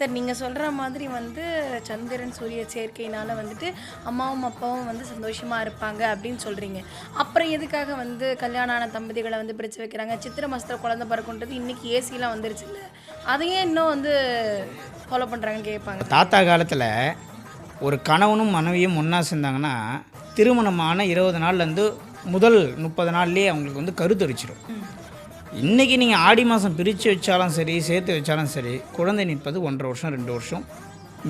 Sir நீங்கள் சொல்கிற மாதிரி வந்து சந்திரன் சூரிய சேர்க்கையினால வந்துட்டு அம்மாவும் அப்பாவும் வந்து சந்தோஷமாக இருப்பாங்க அப்படின்னு சொல்கிறீங்க அப்புறம் எதுக்காக வந்து கல்யாணம் ஆன தம்பதிகளை வந்து பிரித்து வைக்கிறாங்க? சித்திரை மாதத்தில் குழந்தை பிறக்குன்றது இன்றைக்கி ஏசிலாம் வந்துருச்சு இல்லை? அதையே இன்னும் வந்து ஃபாலோ பண்ணுறாங்கன்னு கேட்பாங்க தாத்தா காலத்தில் ஒரு கணவனும் மனைவியும் ஒன்றா சேர்ந்தாங்கன்னா திருமணமான இருபது நாள்லேருந்து முதல் முப்பது நாள்லேயே அவங்களுக்கு வந்து கருத்தரிச்சிடும் இன்றைக்கி நீங்கள் ஆடி மாதம் பிரித்து வச்சாலும் சரி சேர்த்து வச்சாலும் சரி குழந்தை நிற்பது ஒன்றரை வருஷம் ரெண்டு வருஷம்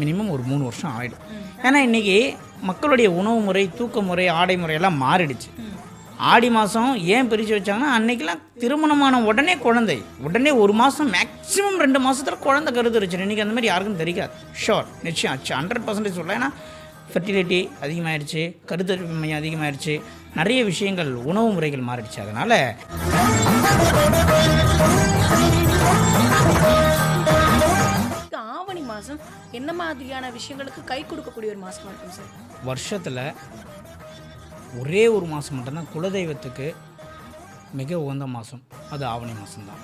மினிமம் ஒரு மூணு வருஷம் ஆகிடும் ஏன்னா இன்றைக்கி மக்களுடைய உணவு முறை தூக்க முறை ஆடை முறையெல்லாம் மாறிடுச்சு. ஆடி மாதம் ஏன் பிரித்து வச்சாங்கன்னா அன்றைக்கெலாம் திருமணமான உடனே குழந்தை உடனே ஒரு மாதம் மேக்ஸிமம் ரெண்டு மாதத்தில் குழந்தை கருத்தரிச்சிடும் இன்றைக்கி அந்த மாதிரி யாருக்கும் தெரியாது. ஷோர் நிச்சயம் ஆச்சு ஹண்ட்ரட் பர்சன்டேஜ் சொல்லலாம் ஏன்னா ஃபெர்டிலிட்டி அதிகமாகிடுச்சு கருத்தரிப்பு மையம் அதிகமாகிடுச்சு நிறைய விஷயங்கள் உணவு முறைகள் மாறிடுச்சு. அதனால் ஆவணி மாதம் என்ன மாதிரியான விஷயங்களுக்கு கை கொடுக்கக்கூடிய ஒரு மாதமாக இருக்கும் சார்? வருஷத்தில் ஒரே ஒரு மாதம் மட்டும்தான் குலதெய்வத்துக்கு மிக உகந்த மாதம் அது ஆவணி மாதம்தான்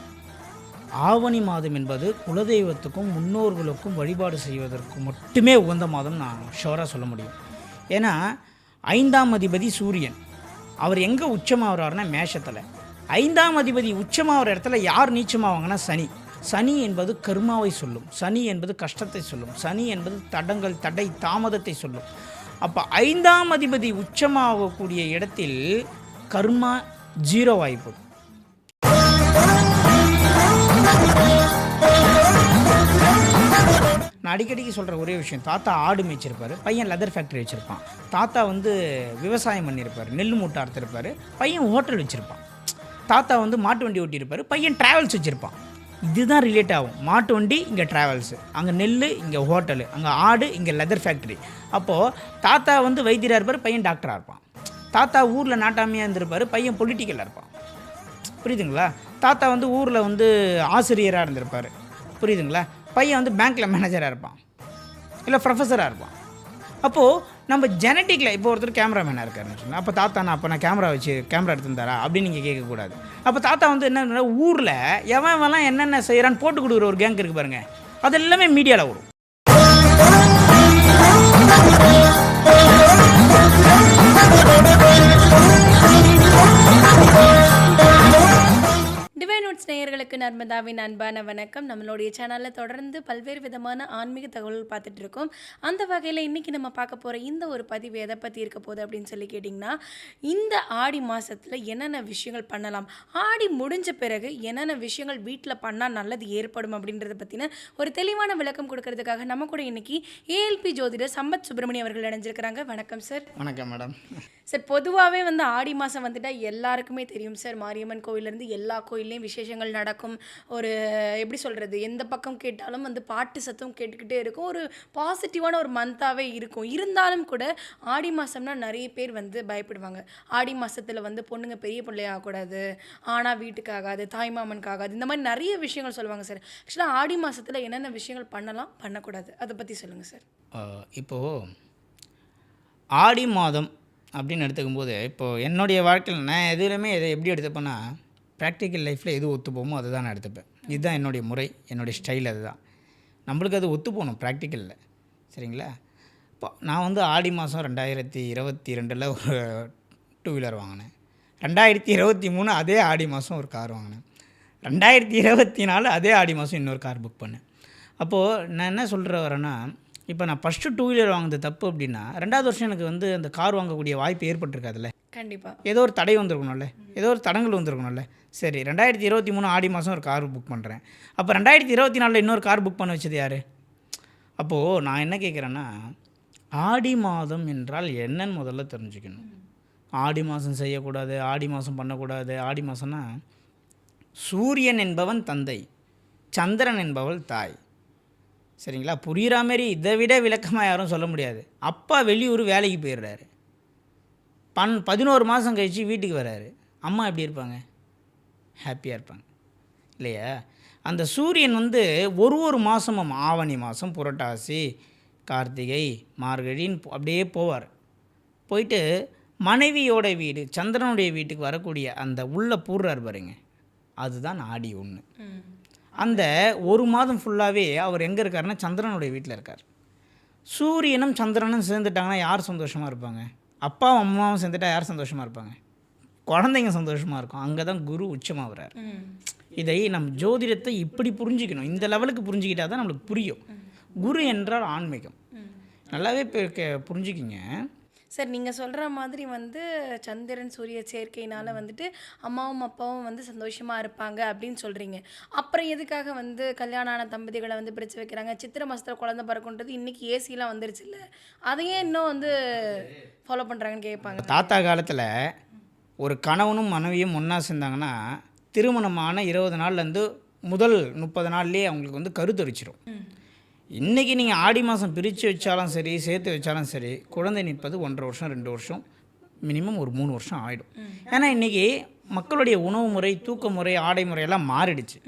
ஆவணி மாதம் என்பது குலதெய்வத்துக்கும் முன்னோர்களுக்கும் வழிபாடு செய்வதற்கு மட்டுமே உகந்த மாதம் நான் ஷோராக சொல்ல முடியும். ஏன்னா ஐந்தாம் அதிபதி சூரியன். அவர் எங்கே உச்சமாகறாருன்னா மேஷத்தில். ஐந்தாம் அதிபதி உச்சமாகிற இடத்துல யார் நீச்சமாவாங்கன்னா சனி. சனி என்பது கர்மாவை சொல்லும். சனி என்பது கஷ்டத்தை சொல்லும். சனி என்பது தடங்கள் தடை தாமதத்தை சொல்லும். அப்போ ஐந்தாம் அதிபதி உச்சமாகக்கூடிய இடத்தில் கர்மா ஜீரோ ஆகிப்போம் நான் அடிக்கடிக்கு சொல்கிற ஒரே விஷயம் தாத்தா ஆடு மேய்ச்சிருப்பார் பையன் லெதர் ஃபேக்ட்ரி வச்சுருப்பான். தாத்தா வந்து விவசாயம் பண்ணியிருப்பார் நெல் மூட்டை அறுத்திருப்பார் பையன் ஹோட்டல் வச்சுருப்பான். தாத்தா வந்து மாட்டு வண்டி ஓட்டியிருப்பார் பையன் ட்ராவல்ஸ் வச்சுருப்பான். இதுதான் ரிலேட் ஆகும். மாட்டு வண்டி இங்கே ட்ராவல்ஸு அங்கே நெல் இங்கே ஹோட்டலு அங்கே ஆடு இங்கே லெதர் ஃபேக்ட்ரி அப்போது தாத்தா வந்து வைத்தியராக இருப்பார் பையன் டாக்டராக இருப்பான். தாத்தா ஊரில் நாட்டாமையாக இருந்திருப்பார் பையன் பொலிட்டிக்கலாக இருப்பான். புரியுதுங்களா? தாத்தா வந்து ஊரில் வந்து ஆசிரியராக இருந்திருப்பார். புரியுதுங்களா? பையன் வந்து பேங்க்கில் மேனேஜராக இருப்பான். இல்லை ப்ரொஃபஸராக இருப்பான். அப்போது நம்ம ஜெனட்டிக்கில் இப்போ ஒருத்தர் கேமராமேனாக இருக்காருன்னு வச்சுக்கோங்க அப்போ தாத்தா நான் அப்போ நான் கேமரா வச்சு கேமரா எடுத்துருந்தாரா? அப்படின்னு நீங்கள் கேட்கக்கூடாது. அப்போ தாத்தா வந்து என்ன ஊரில் எவன் எவன்லாம் என்னென்ன செய்கிறான்னு போட்டு கொடுக்குற ஒரு கேங்க் இருக்குது பாருங்கள் அது எல்லாமே மீடியாவில் வரும். டிவைன் நோட்ஸ் நேயர்களுக்கு நர்மதாவின் அன்பான வணக்கம். நம்மளுடைய சேனலில் தொடர்ந்து பல்வேறு விதமான ஆன்மீக தகவல்கள் பார்த்துட்டு இருக்கோம். அந்த வகையில் இன்றைக்கி நம்ம பார்க்க போகிற இந்த ஒரு பதிவு எதை பற்றி இருக்க போகுது அப்படின்னு சொல்லி கேட்டிங்கன்னா இந்த ஆடி மாதத்தில் என்னென்ன விஷயங்கள் பண்ணலாம்? ஆடி முடிஞ்ச பிறகு என்னென்ன விஷயங்கள் வீட்டில் பண்ணால் நல்லது ஏற்படும் அப்படின்றத பற்றின ஒரு தெளிவான விளக்கம் கொடுக்கறதுக்காக நம்ம கூட இன்னைக்கு ஏஎல்பி ஜோதிடர் சம்பத் சுப்பிரமணியம் அவர்கள் இணைஞ்சிருக்கிறாங்க. வணக்கம் சார் வணக்கம் மேடம் சார் பொதுவாகவே வந்து ஆடி மாதம் வந்துட்டா எல்லாருக்குமே தெரியும் சார் மாரியம்மன் கோயிலேருந்து எல்லா கோயில்லையும் விசேஷங்கள் நடக்கும். ஒரு எப்படி சொல்கிறது எந்த பக்கம் கேட்டாலும் வந்து பாட்டு சத்தம் கேட்டுக்கிட்டே இருக்கும். ஒரு பாசிட்டிவான ஒரு மந்த்தாகவே இருக்கும். இருந்தாலும் கூட ஆடி மாதம்னா நிறைய பேர் வந்து பயப்படுவாங்க. ஆடி மாதத்தில் வந்து பொண்ணுங்க பெரிய பிள்ளையாகக்கூடாது ஆனால் வீட்டுக்காகாது தாய்மாமனுக்கு ஆகாது இந்த மாதிரி நிறைய விஷயங்கள் சொல்லுவாங்க சார். ஆக்சுவலாக ஆடி மாதத்தில் என்னென்ன விஷயங்கள் பண்ணலாம் பண்ணக்கூடாது? அதை பற்றி சொல்லுங்கள் சார். இப்போது ஆடி மாதம் அப்படின்னு எடுத்துக்கும்போது இப்போது என்னுடைய வாழ்க்கையில் நான் எதுலையுமே எதை எப்படி எடுத்துப்பேன்னா ப்ராக்டிக்கல் லைஃப்பில் எது ஒத்து போகுமோ தான் நான் எடுத்துப்பேன். இதுதான் என்னுடைய முறை என்னுடைய ஸ்டைல் அதுதான். நம்மளுக்கு அது ஒத்து போகணும் ப்ராக்டிக்கலில் சரிங்களா? இப்போ நான் வந்து ஆடி மாதம் ரெண்டாயிரத்தி இருபத்தி ரெண்டில் ஒரு டூ வீலர் வாங்கினேன். ரெண்டாயிரத்தி இருபத்தி மூணு அதே ஆடி மாதம் ஒரு கார் வாங்கினேன். ரெண்டாயிரத்தி இருபத்தி நாலு அதே ஆடி மாதம் இன்னொரு கார் புக் பண்ணேன். அப்போது நான் என்ன சொல்கிற வரேன்னா இப்போ நான் ஃபஸ்ட்டு டூ வீலர் வாங்கினது தப்பு அப்படின்னா ரெண்டாவது வருஷம் எனக்கு வந்து அந்த கார் வாங்கக்கூடிய வாய்ப்பு ஏற்பட்டிருக்காதுல்ல? கண்டிப்பாக ஏதோ ஒரு தடை வந்திருக்கணும்ல? ஏதோ ஒரு தடங்கள் வந்திருக்கணும்ல? சரி ரெண்டாயிரத்தி இருபத்தி மூணு ஆடி மாதம் ஒரு கார் புக் பண்ணுறேன் அப்போ ரெண்டாயிரத்தி இருபத்தி நாலில் இன்னொரு கார் புக் பண்ண வச்சது யார்? அப்போது நான் என்ன கேட்குறேன்னா ஆடி மாதம் என்றால் என்னன்னு முதல்ல தெரிஞ்சுக்கணும். ஆடி மாதம் செய்யக்கூடாது ஆடி மாதம் பண்ணக்கூடாது. ஆடி மாதம்னா சூரியன் என்பவன் தந்தை சந்திரன் என்பவள் தாய். சரிங்களா? புரிகிற மாரி இதை விட விளக்கமாக யாரும் சொல்ல முடியாது. அப்பா வெளியூர் வேலைக்கு போயிடுறாரு. பன் பதினோரு மாதம் கழித்து வீட்டுக்கு வராரு. அம்மா எப்படி இருப்பாங்க? ஹாப்பியாக இருப்பாங்க. இல்லையா? அந்த சூரியன் வந்து ஒரு ஒரு மாதமும் ஆவணி மாதம் புரட்டாசி கார்த்திகை மார்கழின்னு அப்படியே போவார். போயிட்டு மனைவியோட வீடு சந்திரனுடைய வீட்டுக்கு வரக்கூடிய அந்த உள்ளே பூர்றார் பாருங்க. அதுதான் ஆடி ஒன்று அந்த ஒரு மாதம் ஃபுல்லாகவே அவர் எங்கே இருக்காருன்னா சந்திரனுடைய வீட்டில் இருக்கார். சூரியனும் சந்திரனும் சேர்ந்துட்டாங்கன்னா யார் சந்தோஷமாக இருப்பாங்க? அப்பாவும் அம்மாவும் சேர்ந்துட்டா யார் சந்தோஷமாக இருப்பாங்க? குழந்தைங்க சந்தோஷமாக இருக்கும். அங்கே தான் குரு உச்சமாக வர்றார் இதை நம் ஜோதிடத்தை இப்படி புரிஞ்சுக்கணும். இந்த லெவலுக்கு புரிஞ்சுக்கிட்டா தான் நம்மளுக்கு புரியும். குரு என்றால் ஆன்மீகம். நல்லாவே பே- கே- புரிஞ்சுக்கிங்க. சார் நீங்கள் சொல்கிற மாதிரி வந்து சந்திரன் சூரிய சேர்க்கையினால வந்துட்டு அம்மாவும் அப்பாவும் வந்து சந்தோஷமாக இருப்பாங்க அப்படின்னு சொல்கிறீங்க அப்புறம் எதுக்காக வந்து கல்யாணம் ஆன தம்பதிகளை வந்து பிரித்து வைக்கிறாங்க? சித்திரை மாதத்தில் குழந்தை பிறக்குன்றது இன்றைக்கி ஏசிலாம் வந்துருச்சுல்ல. அதையே இன்னும் வந்து ஃபாலோ பண்ணுறாங்கன்னு கேட்பாங்க. தாத்தா காலத்தில் ஒரு கணவனும் மனைவியும் ஒன்றா சேர்ந்தாங்கன்னா திருமணமான இருபது நாள்லேருந்து முதல் முப்பது நாள்லேயே அவங்களுக்கு வந்து கருத்தரிச்சிடும் இன்றைக்கி நீங்கள் ஆடி மாதம் பிரித்து வச்சாலும் சரி சேர்த்து வச்சாலும் சரி குழந்தை நிற்பது ஒன்றரை வருஷம் ரெண்டு வருஷம் மினிமம் ஒரு மூணு வருஷம் ஆகிடும் ஏன்னா இன்றைக்கி மக்களுடைய உணவு முறை தூக்க முறை ஆடை முறையெல்லாம் மாறிடுச்சு.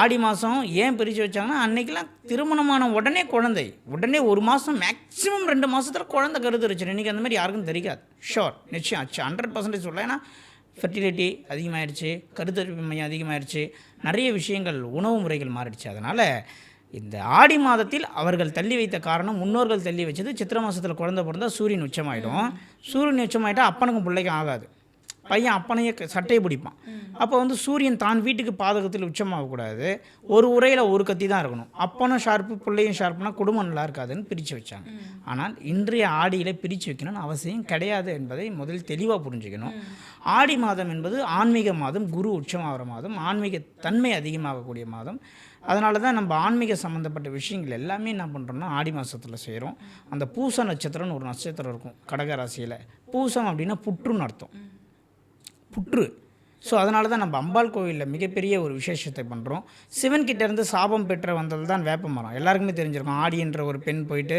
ஆடி மாதம் ஏன் பிரித்து வச்சாங்கன்னா அன்றைக்கெலாம் திருமணமான உடனே குழந்தை உடனே ஒரு மாதம் மேக்ஸிமம் ரெண்டு மாதத்தில் குழந்தை கருத்தரிச்சிடும் இன்றைக்கி அந்த மாதிரி யாருக்கும் தெரியாது. ஷோர் நிச்சயம் ஆச்சு ஹண்ட்ரட் பர்சன்டேஜ் சொல்லலாம் ஏன்னா ஃபெர்டிலிட்டி அதிகமாகிடுச்சு கருத்தரிப்பு மையம் அதிகமாகிடுச்சு நிறைய விஷயங்கள் உணவு முறைகள் மாறிடுச்சு. அதனால் இந்த ஆடி மாதத்தில் அவர்கள் தள்ளி வைத்த காரணம் முன்னோர்கள் தள்ளி வச்சது சித்திரை மாதத்தில் குழந்த பிறந்தா சூரியன் உச்சமாயிடும். சூரியன் உச்சமாயிட்டா அப்பனுக்கும் பிள்ளைக்கும் ஆகாது. பையன் அப்பனையே க- சட்டையை பிடிப்பான். அப்போ வந்து சூரியன் தான் வீட்டுக்கு பாதகத்தில் உச்சமாகக்கூடாது ஒரு உரையில் ஒரு கத்தி தான் இருக்கணும். அப்பனும் ஷார்ப்பு பிள்ளையும் ஷார்ப்புனா குடும்பம் நல்லா இருக்காதுன்னு பிரித்து வச்சாங்க. ஆனால் இன்றைய ஆடியில் பிரித்து வைக்கணும்னு அவசியம் கிடையாது என்பதை முதல் தெளிவாக புரிஞ்சுக்கணும். ஆடி மாதம் என்பது ஆன்மீக மாதம் குரு உச்சமாகிற மாதம் ஆன்மீக தன்மை அதிகமாகக்கூடிய மாதம். அதனால தான் நம்ம ஆன்மீக சம்மந்தப்பட்ட விஷயங்கள் எல்லாமே என்ன பண்ணுறோம்னா ஆடி மாதத்தில் செய்கிறோம் அந்த பூச நட்சத்திரம்னு ஒரு நட்சத்திரம் இருக்கும் கடக ராசியில். பூசம் அப்படின்னா புற்றுன்னு அர்த்தம். புற்று. ஸோ அதனால தான் நம்ம அம்பாள் கோவிலில் மிகப்பெரிய ஒரு விசேஷத்தை பண்ணுறோம் சிவன் சாபம் பெற்ற வந்தது தான் வேப்ப மரம். எல்லாருக்குமே தெரிஞ்சிருக்கும். ஆடி என்ற ஒரு பெண் போயிட்டு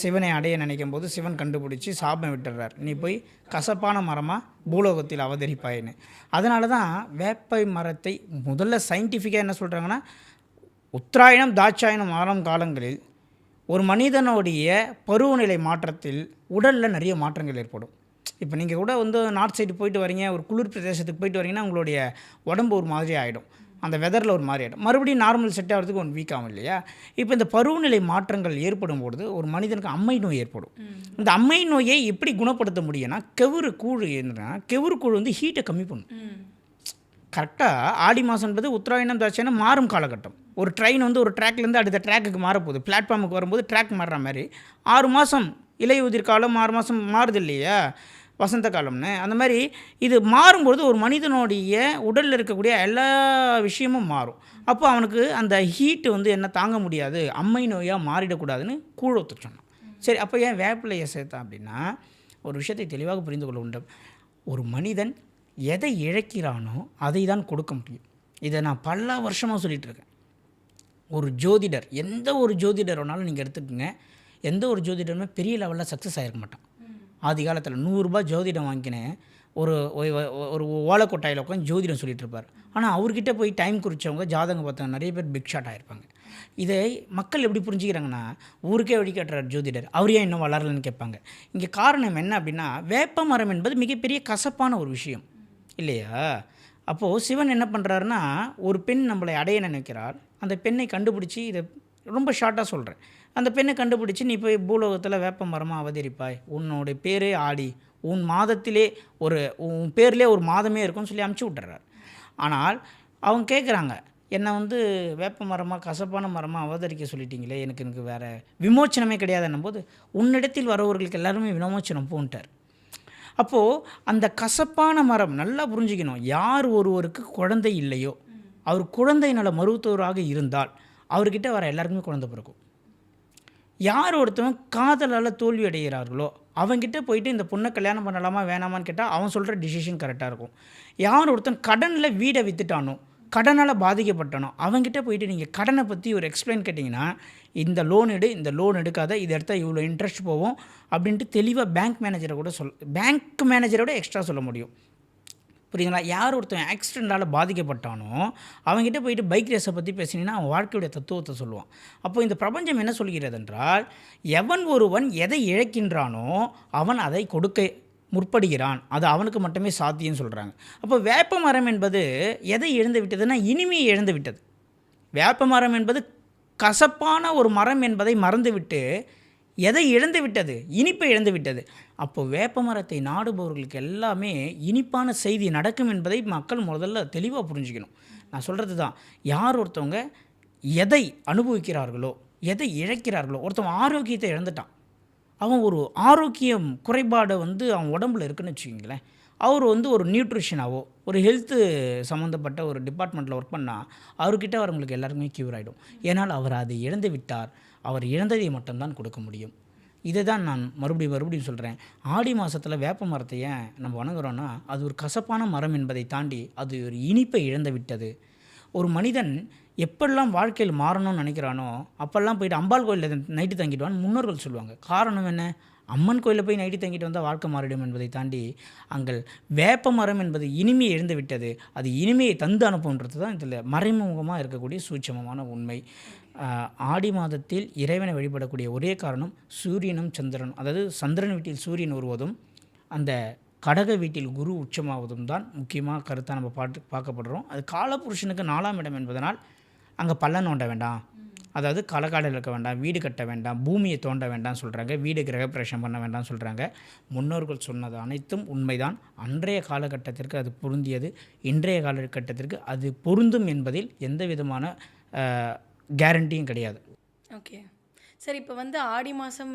சிவனை அடைய நினைக்கும் போது சிவன் கண்டுபிடிச்சி சாபம் விட்டுறார் நீ போய் கசப்பான மரமாக பூலோகத்தில் அவதரிப்பாயின்னு. அதனால தான் வேப்பை மரத்தை முதல்ல சயின்டிஃபிக்காக என்ன சொல்கிறாங்கன்னா உத்தராயணம் தாட்சாயணம் ஆறாம் காலங்களில் ஒரு மனிதனுடைய பருவநிலை மாற்றத்தில் உடலில் நிறைய மாற்றங்கள் ஏற்படும். இப்போ நீங்கள் கூட வந்து நார்த் சைடு போயிட்டு வரீங்க ஒரு குளிர் பிரதேசத்துக்கு போயிட்டு வரீங்கன்னா உங்களுடைய உடம்பு ஒரு மாதிரி ஆகிடும் அந்த வெதரில் ஒரு மாதிரி ஆகிடும் மறுபடியும் நார்மல் செட் ஆகிறதுக்கு ஒன் வீக் ஆகும் இல்லையா? இப்போ இந்த பருவநிலை மாற்றங்கள் ஏற்படும் பொழுது ஒரு மனிதனுக்கு அம்மை நோய் ஏற்படும். இந்த அம்மை நோயை எப்படி குணப்படுத்த முடியும்னா கெவுரு கூழ் என்னன்னா கெவுரு கூழ் வந்து ஹீட்டை கம்மி பண்ணும். கரெக்டாக ஆடி மாதம்ன்றது உத்தராயணம் தாட்சாயணம் மாறும் காலகட்டம். ஒரு ட்ரெயின் வந்து ஒரு ட்ராக்லேருந்து அடுத்த ட்ராக்குக்கு மாறப்போகுது. பிளாட்ஃபார்முக்கு வரும்போது ட்ராக் மாறுற மாதிரி. ஆறு மாதம் இலையுதிர் காலம் ஆறு மாதம் மாறுது இல்லையா? வசந்த காலம்னு. அந்த மாதிரி இது மாறும்பொழுது ஒரு மனிதனுடைய உடலில் இருக்கக்கூடிய எல்லா விஷயமும் மாறும். அப்போ அவனுக்கு அந்த ஹீட்டு வந்து என்ன தாங்க முடியாது. அம்மை நோயாக மாறிடக்கூடாதுன்னு கூழ் ஒத்து சொன்னான். சரி அப்போ ஏன் வேப்பிலையை சேர்த்தான் அப்படின்னா ஒரு விஷயத்தை தெளிவாக புரிந்து கொள்ள உண்டு ஒரு மனிதன் எதை இழக்கிறானோ அதை தான் கொடுக்க முடியும். இதை நான் பல வருஷமாக சொல்லிகிட்டு இருக்கேன். ஒரு ஜோதிடர் எந்த ஒரு ஜோதிடர் வேணாலும் நீங்கள் எடுத்துக்கோங்க. எந்த ஒரு ஜோதிடருமே பெரிய லெவலில் சக்ஸஸ் ஆகிருக்க மாட்டான். ஆதி காலத்தில் நூறுரூபா ஜோதிடம் வாங்கினேன் ஒரு ஒரு- ஒரு ஓலைக்கொட்டாயில் உட்காந்து ஜோதிடம் சொல்லிட்டு இருப்பார். ஆனால் அவர்கிட்ட போய் டைம் குறித்தவங்க ஜாதகம் பார்த்தவங்க நிறைய பேர் பிக் ஷாட் ஆகிருப்பாங்க இதை மக்கள் எப்படி புரிஞ்சுக்கிறாங்கன்னா ஊருக்கே வழி காட்டுறார் ஜோதிடர் அவர் ஏன் இன்னும் வளரலன்னு கேட்பாங்க. இங்கே காரணம் என்ன அப்படின்னா வேப்ப மரம் என்பது மிகப்பெரிய கசப்பான ஒரு விஷயம். இல்லையா? அப்போது சிவன் என்ன பண்ணுறாருன்னா ஒரு பெண் நம்மளை அடைய நினைக்கிறார் அந்த பெண்ணை கண்டுபிடிச்சி இதை ரொம்ப ஷார்ட்டாக சொல்கிறேன் அந்த பெண்ணை கண்டுபிடிச்சி நீ போய் பூலோகத்தில் வேப்ப மரமாக அவதரிப்பாய். உன்னோட பேரே ஆடி உன் மாதத்திலே ஒரு உன் பேர்லேயே ஒரு மாதமே இருக்கும்னு சொல்லி அமுச்சு விட்டுறார். ஆனால் அவங்க கேட்குறாங்க என்னை வந்து வேப்ப மரமாக கசப்பான மரமாக அவதரிக்க சொல்லிட்டீங்களே எனக்கு எனக்கு வேறு விமோச்சனமே கிடையாதுன்னும் போது உன்னிடத்தில் வரவர்களுக்கு எல்லாருமே விமோச்சனம் போன்ட்டார். அப்போது அந்த கசப்பான மரம் நல்லா புரிஞ்சுக்கணும் யார் ஒருவருக்கு குழந்தை இல்லையோ அவர் குழந்தை நல மருத்துவராக இருந்தால் அவர்கிட்ட வர எல்லாருக்குமே குழந்தை பிறக்கும். யார் ஒருத்தவன் காதலால் தோல்வி அடைகிறார்களோ அவங்கிட்ட போயிட்டு இந்த பொண்ணை கல்யாணம் பண்ணலாமா வேணாமான்னு கேட்டால் அவன் சொல்கிற டிசிஷன் கரெக்டாக இருக்கும். யார் ஒருத்தன் கடனில் வீடை விற்றுட்டானோ கடனால் பாதிக்கப்பட்டானோ அவங்ககிட்ட போயிட்டு நீங்கள் கடனை பற்றி ஒரு எக்ஸ்பிளைன் கேட்டிங்கன்னா இந்த லோன் எடு இந்த லோன் எடுக்காத இதை எடுத்தால் இவ்வளோ இன்ட்ரெஸ்ட் போகும் அப்படின்ட்டு தெளிவாக பேங்க் மேனேஜரை கூட சொல் பேங்க் மேனேஜரோட எக்ஸ்ட்ரா சொல்ல முடியும். புரியுதுங்களா? யார் ஒருத்தன் ஆக்சிடெண்ட்டால் பாதிக்கப்பட்டானோ அவங்ககிட்ட போயிட்டு பைக் ரேஸை பற்றி பேசினீங்கன்னா அவன் வாழ்க்கையுடைய தத்துவத்தை சொல்லுவான். அப்போ இந்த பிரபஞ்சம் என்ன சொல்கிறது என்றால் எவன் ஒருவன் எதை இழக்கின்றானோ அவன் அதை கொடுக்க முற்படுகிறான். அது அவனுக்கு மட்டுமே சாத்தியம்னு சொல்கிறாங்க அப்போ வேப்ப மரம் என்பது எதை இழந்து விட்டதுன்னா இனிமையை இழந்து விட்டது. வேப்ப மரம் என்பது கசப்பான ஒரு மரம் என்பதை மறந்துவிட்டு எதை இழந்து விட்டது? இனிப்பை இழந்து விட்டது. அப்போ வேப்ப மரத்தை நாடுபவர்களுக்கு எல்லாமே இனிப்பான செய்தி நடக்கும் என்பதை மக்கள் முதல்ல தெளிவாக புரிஞ்சுக்கணும். நான் சொல்கிறது தான் யார் ஒருத்தவங்க எதை அனுபவிக்கிறார்களோ எதை இழக்கிறார்களோ ஒருத்தவன் ஆரோக்கியத்தை இழந்துட்டான். அவன் ஒரு ஆரோக்கியம் குறைபாடு வந்து அவன் உடம்புல இருக்குன்னு வச்சுக்கிங்களேன். அவர் வந்து ஒரு நியூட்ரிஷனாவோ ஒரு ஹெல்த்து சம்மந்தப்பட்ட ஒரு டிபார்ட்மெண்ட்டில் ஒர்க் பண்ணால் அவர்கிட்ட வரவங்களுக்கு எல்லாருக்குமே க்யூர் ஆகிடும் ஏன்னால் அவர் அதை இழந்து விட்டார். அவர் இழந்ததை மட்டும்தான் கொடுக்க முடியும். இதை தான் நான் மறுபடியும் மறுபடியும் சொல்கிறேன் ஆடி மாதத்தில் வேப்ப மரத்தை ஏன் நம்ம வணங்குறோன்னா அது ஒரு கசப்பான மரம் என்பதை தாண்டி அது ஒரு இனிப்பை இழந்து விட்டது. ஒரு மனிதன் எப்பெல்லாம் வாழ்க்கையில் மாறணும்னு நினைக்கிறானோ அப்போல்லாம் போயிட்டு அம்பாள் கோயிலில் நைட்டு தங்கிடுவான்னு முன்னோர்கள் சொல்லுவாங்க. காரணம் என்ன? அம்மன் கோயிலில் போய் நைட்டு தங்கிட்டு வந்தால் வாழ்க்கை மாறிடும் என்பதை தாண்டி அங்கள் வேப்ப மரம் என்பது இனிமையை எழுந்து விட்டது. அது இனிமையை தந்து அனுப்புன்றது தான் இதில் மறைமுகமாக இருக்கக்கூடிய சூட்சமமான உண்மை. ஆடி மாதத்தில் இறைவனை வழிபடக்கூடிய ஒரே காரணம் சூரியனும் சந்திரனும். அதாவது சந்திரன் வீட்டில் சூரியன் வருவதும் அந்த கடக வீட்டில் குரு உச்சமாவதும் தான் முக்கியமாக கருத்தாக நம்ம பாட்டு பார்க்கப்படுறோம். அது காலபுருஷனுக்கு நாலாம் இடம் என்பதனால் அங்கே பள்ளம் நோண்ட வேண்டாம். அதாவது களக்காடல் இருக்க வேண்டாம் வீடு கட்ட வேண்டாம் பூமியை தோண்ட வேண்டாம் சொல்கிறாங்க வீடு கிரகப்பிரவேசம் பண்ண வேண்டாம் சொல்கிறாங்க முன்னோர்கள் சொன்னது அனைத்தும் உண்மைதான். அன்றைய காலகட்டத்திற்கு அது பொருந்தியது இன்றைய காலகட்டத்திற்கு அது பொருந்தும் என்பதில் எந்த விதமான கேரண்டியும் கிடையாது. ஓகே. சார் இப்போ வந்து ஆடி மாதம்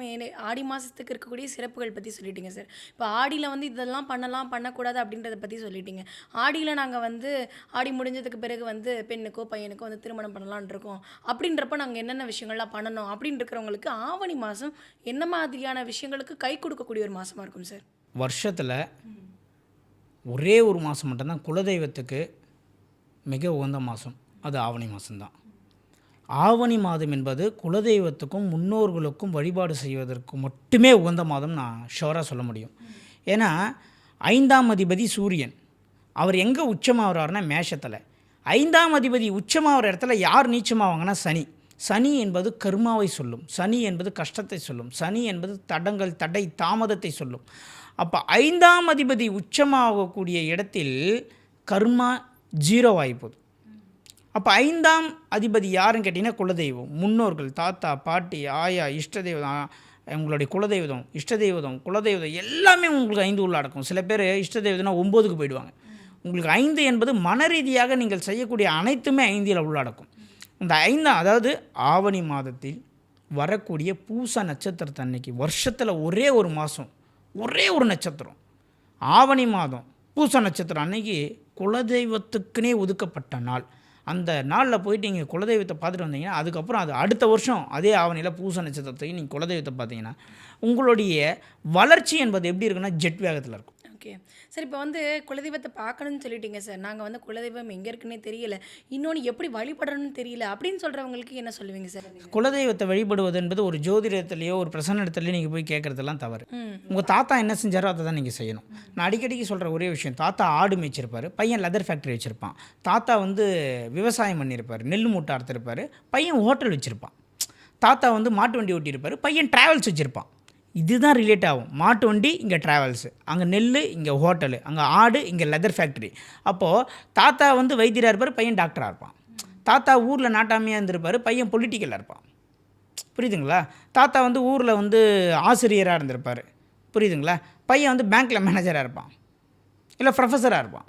ஆடி மாதத்துக்கு இருக்கக்கூடிய சிறப்புகள் பற்றி சொல்லிட்டீங்க சார். இப்போ ஆடியில் வந்து இதெல்லாம் பண்ணலாம் பண்ணக்கூடாது அப்படின்றத பற்றி சொல்லிட்டீங்க. ஆடியில் நாங்கள் வந்து ஆடி முடிஞ்சதுக்கு பிறகு வந்து பெண்ணுக்கோ பையனுக்கோ வந்து திருமணம் பண்ணலாம்னு இருக்கோம். அப்படின்றப்ப நாங்கள் என்னென்ன விஷயங்கள்லாம் பண்ணணும் அப்படின்னு இருக்கிறவங்களுக்கு ஆவணி மாதம் என்ன மாதிரியான விஷயங்களுக்கு கை கொடுக்கக்கூடிய ஒரு மாதமாக இருக்கும் சார்? வருஷத்தில் ஒரே ஒரு மாதம் மட்டும்தான் குலதெய்வத்துக்கு மிக உகந்த மாதம் அது ஆவணி மாதம்தான் ஆவணி மாதம் என்பது குலதெய்வத்துக்கும் முன்னோர்களுக்கும் வழிபாடு செய்வதற்கு மட்டுமே உகந்த மாதம் நான் ஷோராக சொல்ல முடியும். ஏன்னா ஐந்தாம் அதிபதி சூரியன். அவர் எங்கே உச்சமாகறாருன்னா மேஷத்தில். ஐந்தாம் அதிபதி உச்சமாகிற இடத்துல யார் நீச்சமாவாங்கன்னா சனி. சனி என்பது கர்மாவை சொல்லும். சனி என்பது கஷ்டத்தை சொல்லும். சனி என்பது தடங்கள் தடை தாமதத்தை சொல்லும். அப்போ ஐந்தாம் அதிபதி உச்சமாகக்கூடிய இடத்தில் கர்மா ஜீரோ ஆகிப்போகுது அப்போ ஐந்தாம் அதிபதி யாருன்னு கேட்டிங்கன்னா குலதெய்வம். முன்னோர்கள் தாத்தா பாட்டி ஆயா இஷ்ட தெய்வம் உங்களுடைய குலதெய்வம் இஷ்ட தெய்வம் குலதெய்வம் எல்லாமே உங்களுக்கு ஐந்து உள்ள அடக்கும். சில பேர் இஷ்ட தெய்வம்னா ஒம்போதுக்கு போயிடுவாங்க. உங்களுக்கு ஐந்து என்பது மன ரீதியாக நீங்கள் செய்யக்கூடிய அனைத்துமே ஐந்தில் உள்ளடக்கும் இந்த ஐந்தாம் அதாவது ஆவணி மாதத்தில் வரக்கூடிய பூச நட்சத்திரத்தை அன்னைக்கு வருஷத்தில் ஒரே ஒரு மாதம் ஒரே ஒரு நட்சத்திரம். ஆவணி மாதம் பூச நட்சத்திரம் அன்னைக்கு குலதெய்வத்துக்குனே ஒதுக்கப்பட்ட நாள். அந்த நாளில் போயிட்டு நீங்கள் குலதெய்வத்தை பார்த்துட்டு வந்தீங்கன்னா அதுக்கப்புறம் அது அடுத்த வருஷம் அதே ஆவணியில் பூச நட்சத்திரத்தையும் நீங்கள் குலதெய்வத்தை பார்த்தீங்கன்னா உங்களுடைய வளர்ச்சி என்பது எப்படி இருக்குன்னா ஜெட் வேகத்தில் இருக்கும். ஓகே. சார் இப்போ வந்து குலதெய்வத்தை பார்க்கணும்னு சொல்லிட்டீங்க சார். நாங்கள் வந்து குலதெய்வம் எங்கே இருக்குன்னே தெரியல. இன்னொன்று எப்படி வழிபடணும்னு தெரியல. அப்படின்னு சொல்கிறவங்களுக்கு என்ன சொல்லுவீங்க சார்? குலதெய்வத்தை வழிபடுவது என்பது ஒரு ஜோதிடத்திலேயோ ஒரு பிரசன்ன இடத்துலையோ நீங்கள் போய் கேட்குறதெல்லாம் தவறு. உங்கள் தாத்தா என்ன செஞ்சாரோ அதை தான் நீங்கள் செய்யணும். நான் அடிக்கடிக்கு சொல்கிற ஒரே விஷயம் தாத்தா ஆடு மேய்ச்சிருப்பார் பையன் லெதர் ஃபேக்ட்ரி வச்சுருப்பான். தாத்தா வந்து விவசாயம் பண்ணியிருப்பார் நெல் மூட்டை அறுத்திருப்பார் பையன் ஹோட்டல் வச்சுருப்பான். தாத்தா வந்து மாட்டு வண்டி ஓட்டியிருப்பார் பையன் ட்ராவல்ஸ் வச்சுருப்பான். இதுதான் ரிலேட் ஆகும். மாட்டு வண்டி இங்கே ட்ராவல்ஸு அங்கே நெல் இங்கே ஹோட்டலு அங்கே ஆடு இங்கே லெதர் ஃபேக்ட்ரி அப்போது தாத்தா வந்து வைத்தியராக இருப்பார் பையன் டாக்டராக இருப்பான். தாத்தா ஊரில் நாட்டாமையாக இருந்திருப்பார் பையன் பொலிட்டிக்கலாக இருப்பான். புரியுதுங்களா? தாத்தா வந்து ஊரில் வந்து ஆசிரியராக இருந்திருப்பார். புரியுதுங்களா? பையன் வந்து பேங்க்கில் மேனேஜராக இருப்பான். இல்லை ப்ரொஃபஸராக இருப்பான்.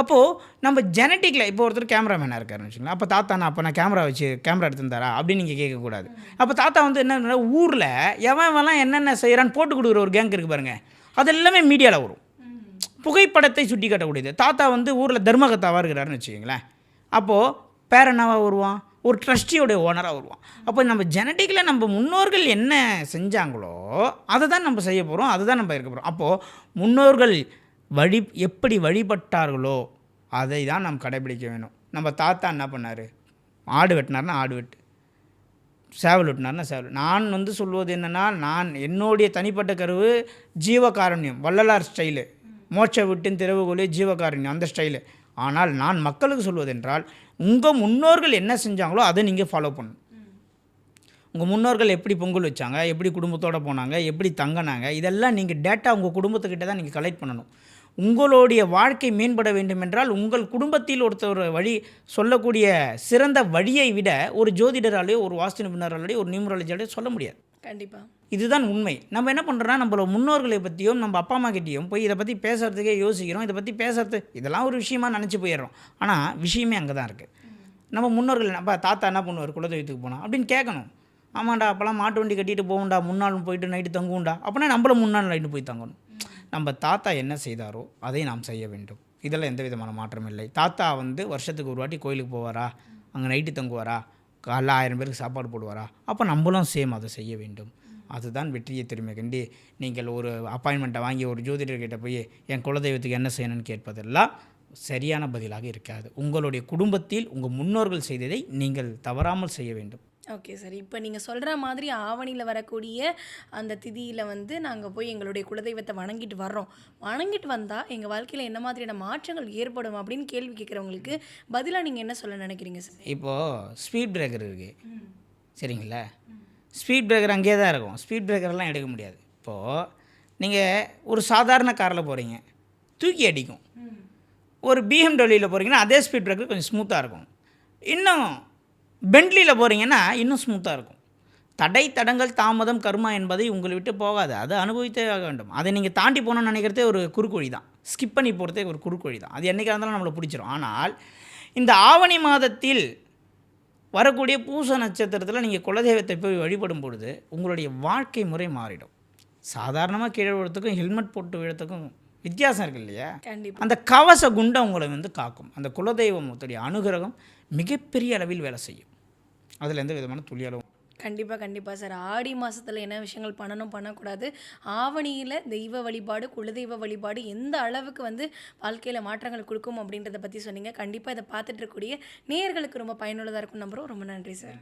அப்போது நம்ம ஜெனட்டிக்கில் இப்போ ஒருத்தர் கேமராமேனாக இருக்காருன்னு வச்சுக்கலாம் அப்போ தாத்தா நான் அப்போ நான் கேமரா வச்சு கேமரா எடுத்துருந்தாரா? அப்படின்னு நீங்கள் கேட்கக்கூடாது. அப்போ தாத்தா வந்து என்ன ஊரில் எவன் எவன்லாம் என்னென்ன செய்கிறான்னு போட்டு கொடுக்குற ஒரு கேங்க் இருக்குது பாருங்கள் அது எல்லாமே மீடியாவில் வரும். புகைப்படத்தை சுட்டி காட்டக்கூடியது தாத்தா வந்து ஊரில் தர்மகத்தாவாக இருக்கிறாருன்னு வச்சுக்கோங்களேன். அப்போது பேரனாவாக வருவான்? ஒரு ட்ரஸ்டியோடைய ஓனராக வருவான். அப்போ நம்ம ஜெனட்டிக்கில் நம்ம முன்னோர்கள் என்ன செஞ்சாங்களோ அதை தான் நம்ம செய்ய போகிறோம் அதை தான் நம்ம இருக்க போகிறோம் அப்போது முன்னோர்கள் வழி எப்படி வழிபட்டார்களோ அதை தான் நாம் கடைபிடிக்க வேணும். நம்ம தாத்தா என்ன பண்ணார்? ஆடு வெட்டினார்னா ஆடு வெட்டு. சேவல் வெட்டினார்னா சேவல் நான் வந்து சொல்வது என்னென்னா நான் என்னுடைய தனிப்பட்ட கருவு ஜீவகாரண்யம் வள்ளலார் ஸ்டைலு. மோட்ச விட்டின் திறவுகோலே ஜீவகாரண்யம் அந்த ஸ்டைலு. ஆனால் நான் மக்களுக்கு சொல்வதென்றால் உங்கள் முன்னோர்கள் என்ன செஞ்சாங்களோ அதை நீங்கள் ஃபாலோ பண்ணணும். உங்கள் முன்னோர்கள் எப்படி பொங்கல் வச்சாங்க எப்படி குடும்பத்தோடு போனாங்க எப்படி தங்கினாங்க இதெல்லாம் நீங்கள் டேட்டா உங்கள் குடும்பத்துக்கிட்ட தான் நீங்கள் கலெக்ட் பண்ணணும். உங்களுடைய வாழ்க்கை மேம்பட வேண்டுமென்றால் உங்கள் குடும்பத்தில் ஒருத்தர் வழி சொல்லக்கூடிய சிறந்த வழியை விட ஒரு ஜோதிடராலேயோ ஒரு வாஸ்து நிபுணராலேயோ ஒரு நியூமராலஜியாலேயோ சொல்ல முடியாது. கண்டிப்பாக இதுதான் உண்மை. நம்ம என்ன பண்ணுறோம்னா நம்மள முன்னோர்களை பற்றியும் நம்ம அப்பா அம்மா கிட்டேயும் போய் இதை பற்றி பேசுகிறதுக்கே யோசிக்கிறோம். இதை பற்றி பேசுறது இதெல்லாம் ஒரு விஷயமா நினச்சி போயிடுறோம். ஆனால் விஷயமே அங்கே தான் இருக்குது நம்ம முன்னோர்கள் அப்பா தாத்தா என்ன பண்ணுவார்? குலதெய்வத்துக்கு போனால் அப்படின்னு கேட்கணும். ஆமாண்டா அப்போல்லாம் மாட்டு வண்டி கட்டிட்டு போகும்டா முன்னாள் போயிட்டு நைட்டு தங்குவோம்டா. அப்படின்னா நம்மளும் முன்னாள் நைட்டு போய் தங்கணும். நம்ம தாத்தா என்ன செய்தாரோ அதை நாம் செய்ய வேண்டும். இதெல்லாம் எந்த விதமான மாற்றம் இல்லை. தாத்தா வந்து வருஷத்துக்கு ஒரு வாட்டி கோயிலுக்கு போவாரா? அங்கே நைட்டு தங்குவாரா? காலைல ஆயிரம் பேருக்கு சாப்பாடு போடுவாரா? அப்போ நம்மளும் சேம் அதை செய்ய வேண்டும். அதுதான் வெற்றியை திரும்ப கண்டி நீங்கள் ஒரு அப்பாயின்மெண்ட்டை வாங்கி ஒரு ஜோதிடர்கிட்ட போய் என் குலதெய்வத்துக்கு என்ன செய்யணும்னு கேட்பதெல்லாம் சரியான பதிலாக இருக்காது. உங்களுடைய குடும்பத்தில் உங்கள் முன்னோர்கள் செய்ததை நீங்கள் தவறாமல் செய்ய வேண்டும். ஓகே சார் இப்போ நீங்கள் சொல்கிற மாதிரி ஆவணியில் வரக்கூடிய அந்த திதியில் வந்து நாங்கள் போய் எங்களுடைய குலதெய்வத்தை வணங்கிட்டு வர்றோம். வணங்கிட்டு வந்தால் எங்கள் வாழ்க்கையில் என்ன மாதிரியான மாற்றங்கள் ஏற்படும் அப்படின்னு கேள்வி கேட்குறவங்களுக்கு பதிலாக நீங்கள் என்ன சொல்ல நினைக்கிறீங்க சார் இப்போது ஸ்பீட் பிரேக்கர் இருக்குது சரிங்களா? ஸ்பீட் பிரேக்கர் அங்கேயே தான் இருக்கும். ஸ்பீட் பிரேக்கர்லாம் எடுக்க முடியாது. இப்போது நீங்கள் ஒரு சாதாரண காரில் போகிறீங்க தூக்கி அடிக்கும். ஒரு பிஎம்டபிள்யூவில் போகிறீங்கன்னா அதே ஸ்பீட் பிரேக்கர் கொஞ்சம் ஸ்மூத்தாக இருக்கும். இன்னும் பென்ட்லியில் போகிறீங்கன்னா இன்னும் ஸ்மூத்தாக இருக்கும். தடை தடங்கள் தாமதம் கர்மா என்பதை உங்களை விட்டு போகாது. அதை அனுபவித்தே ஆக வேண்டும். அதை நீங்கள் தாண்டி போகணும்னு நினைக்கிறதே ஒரு குறுக்குவழி தான். ஸ்கிப் பண்ணி போகிறதே ஒரு குறுக்குவழி தான். அது என்றைக்காக இருந்தாலும் நம்மளை பிடிச்சிரும். ஆனால் இந்த ஆவணி மாதத்தில் வரக்கூடிய பூச நட்சத்திரத்தில் நீங்கள் குலதெய்வத்தை போய் வழிபடும் பொழுது உங்களுடைய வாழ்க்கை முறை மாறிடும். சாதாரணமாக கீழே விழுறதுக்கும் ஹெல்மெட் போட்டு விழுறதுக்கும் வித்தியாசம் இருக்கு இல்லையா? அந்த கவச குண்டம் உங்களை வந்து காக்கும். அந்த குலதெய்வத்துடைய அனுகிரகம் மிகப்பெரிய அளவில் வேலை செய்யும். அதில் எந்த விதமான துளியளவும் கண்டிப்பாக கண்டிப்பாக சார். ஆடி மாதத்தில் என்ன விஷயங்கள் பண்ணணும் பண்ணக்கூடாது. ஆவணியில் தெய்வ வழிபாடு குலதெய்வ வழிபாடு எந்த அளவுக்கு வந்து வாழ்க்கையில் மாற்றங்கள் கொடுக்கும் அப்படின்றத பற்றி சொன்னீங்க. கண்டிப்பாக இதை பார்த்துட்டு இருக்கக்கூடிய நேர்களுக்கு ரொம்ப பயனுள்ளதாக இருக்கும் நம்புகிறோம் ரொம்ப நன்றி சார்.